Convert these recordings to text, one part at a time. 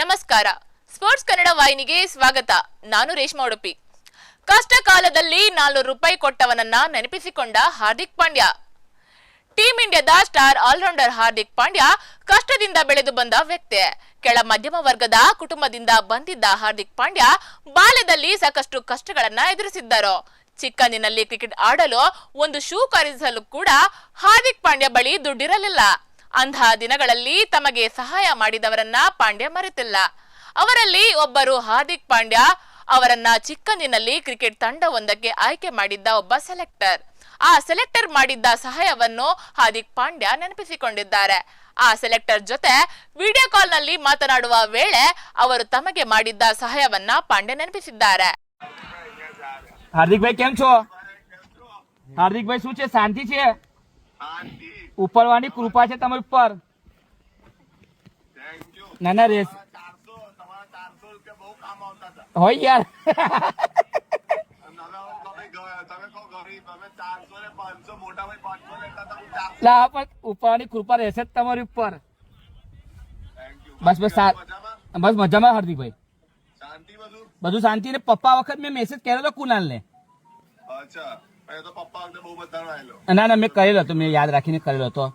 ನಮಸ್ಕಾರ. ಸ್ಪೋರ್ಟ್ಸ್ ಕನ್ನಡ ವಾಹಿನಿಗೆ ಸ್ವಾಗತ. ನಾನು ರೇಷ್ಮಾ ಉಡುಪಿ. ಕಷ್ಟ ಕಾಲದಲ್ಲಿ ನಾಲ್ನೂರು ರೂಪಾಯಿ ಕೊಟ್ಟವನನ್ನ ನೆನಪಿಸಿಕೊಂಡ ಹಾರ್ದಿಕ್ ಪಾಂಡ್ಯ. ಟೀಂ ಇಂಡಿಯಾದ star all rounder Hardik Pandya ಕಷ್ಟದಿಂದ ಬೆಳೆದು ಬಂದ ವ್ಯಕ್ತಿ. ಕೆಳ ಮಧ್ಯಮ ವರ್ಗದ ಕುಟುಂಬದಿಂದ ಬಂದಿದ್ದ ಹಾರ್ದಿಕ್ ಪಾಂಡ್ಯ ಬಾಲ್ಯದಲ್ಲಿ ಸಾಕಷ್ಟು ಕಷ್ಟಗಳನ್ನ ಎದುರಿಸಿದ್ದರು. ಚಿಕ್ಕಂದಿನಲ್ಲಿ ಕ್ರಿಕೆಟ್ ಆಡಲು ಒಂದು ಶೂ ಖರೀದಿಸಲು ಕೂಡ ಹಾರ್ದಿಕ್ ಪಾಂಡ್ಯ ಬಳಿ ದುಡ್ಡಿರಲಿಲ್ಲ. ಅಂತಹ ದಿನಗಳಲ್ಲಿ ತಮಗೆ ಸಹಾಯ ಮಾಡಿದವರನ್ನ ಪಾಂಡ್ಯ ಮರೆತಿಲ್ಲ ಅವರಲ್ಲಿ ಒಬ್ಬರು ಹಾರ್ದಿಕ್ ಪಾಂಡ್ಯ ಅವರನ್ನ ಚಿಕ್ಕಂದಿನಲ್ಲಿ ಕ್ರಿಕೆಟ್ ತಂಡವೊಂದಕ್ಕೆ ಆಯ್ಕೆ ಮಾಡಿದ್ದ ಒಬ್ಬ ಸೆಲೆಕ್ಟರ್ ಆ ಸೆಲೆಕ್ಟರ್ ಮಾಡಿದ್ದ ಸಹಾಯವನ್ನು ಹಾರ್ದಿಕ್ ಪಾಂಡ್ಯ ನೆನಪಿಸಿಕೊಂಡಿದ್ದಾರೆ ಆ ಸೆಲೆಕ್ಟರ್ ಜೊತೆ ವಿಡಿಯೋ ಕಾಲ್ ನಲ್ಲಿ ಮಾತನಾಡುವ ವೇಳೆ ಅವರು ತಮಗೆ ಮಾಡಿದ್ದ ಸಹಾಯವನ್ನ ಪಾಂಡ್ಯ ನೆನಪಿಸಿದ್ದಾರೆ હાર્દિક ભાઈ કેમ છો હાર્દિક ભાઈ શું છે શાંતિ છે શાંતિ ઉપરવાની કૃપા છે તમે ઉપર. ના ના રેસ. હોય યાર. લા પણ ઉપરની કૃપા રહેશે જ તમારી ઉપર. બસ બસ બસ મજામાં હાર્દિકભાઈ. બધું? શાંતિ ને પપ્પા વખત મેં મેસેજ કર્યો હતો કુનાલ ને અચ્છા. તો પપ્પા વખતે બહુ બધાનો આવેલો ના ના મેં કરેલો હતો મેં યાદ રાખીને કરેલો હતો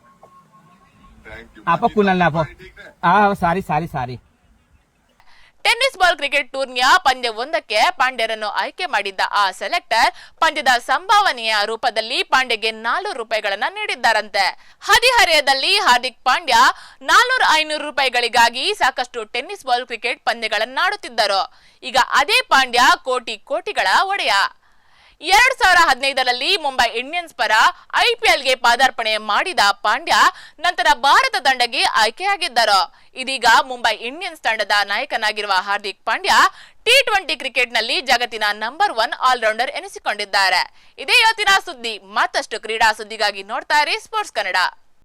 થેન્ક યુ આપો કુનાલને આપો ઠીક ને હા હા સારી સારી સારી ಟೆನ್ನಿಸ್ ಬಾಲ್ ಕ್ರಿಕೆಟ್ ಟೂರ್ನಿಯ ಪಂದ್ಯವೊಂದಕ್ಕೆ ಪಾಂಡ್ಯರನ್ನು ಆಯ್ಕೆ ಮಾಡಿದ್ದ ಆ ಸೆಲೆಕ್ಟರ್ ಪಂದ್ಯದ ಸಂಭಾವನೆಯ ರೂಪದಲ್ಲಿ ಪಾಂಡ್ಯಗೆ ನಾಲ್ನೂರು ರೂಪಾಯಿಗಳನ್ನ ನೀಡಿದ್ದಾರಂತೆ ಹದಿಹರೆಯದಲ್ಲಿ ಹಾರ್ದಿಕ್ ಪಾಂಡ್ಯ ನಾಲ್ನೂರು ಐನೂರು ರೂಪಾಯಿಗಳಿಗಾಗಿ ಸಾಕಷ್ಟು ಟೆನ್ನಿಸ್ ಬಾಲ್ ಕ್ರಿಕೆಟ್ ಪಂದ್ಯಗಳನ್ನಾಡುತ್ತಿದ್ದರು ಈಗ ಅದೇ ಪಾಂಡ್ಯ ಕೋಟಿ ಕೋಟಿಗಳ ಒಡೆಯ ಎರಡ್ ಸಾವಿರ ಹದಿನೈದರಲ್ಲಿ ಮುಂಬೈ ಇಂಡಿಯನ್ಸ್ ಪರ ಐಪಿಎಲ್ಗೆ ಪಾದಾರ್ಪಣೆ ಮಾಡಿದ ಪಾಂಡ್ಯ ನಂತರ ಭಾರತ ತಂಡಕ್ಕೆ ಆಯ್ಕೆಯಾಗಿದ್ದರು. ಇದೀಗ ಮುಂಬೈ ಇಂಡಿಯನ್ಸ್ ತಂಡದ ನಾಯಕನಾಗಿರುವ ಹಾರ್ದಿಕ್ ಪಾಂಡ್ಯ ಟಿ ಟ್ವೆಂಟಿ ಕ್ರಿಕೆಟ್ನಲ್ಲಿ ಜಗತ್ತಿನ ನಂಬರ್ ಒನ್ ಆಲ್ರೌಂಡರ್ ಎನಿಸಿಕೊಂಡಿದ್ದಾರೆ. ಇದೇ ಇವತ್ತಿನ ಸುದ್ದಿ. ಮತ್ತಷ್ಟು ಕ್ರೀಡಾ ಸುದ್ದಿಗಾಗಿ ನೋಡ್ತಾ ಸ್ಪೋರ್ಟ್ಸ್ ಕನ್ನಡ.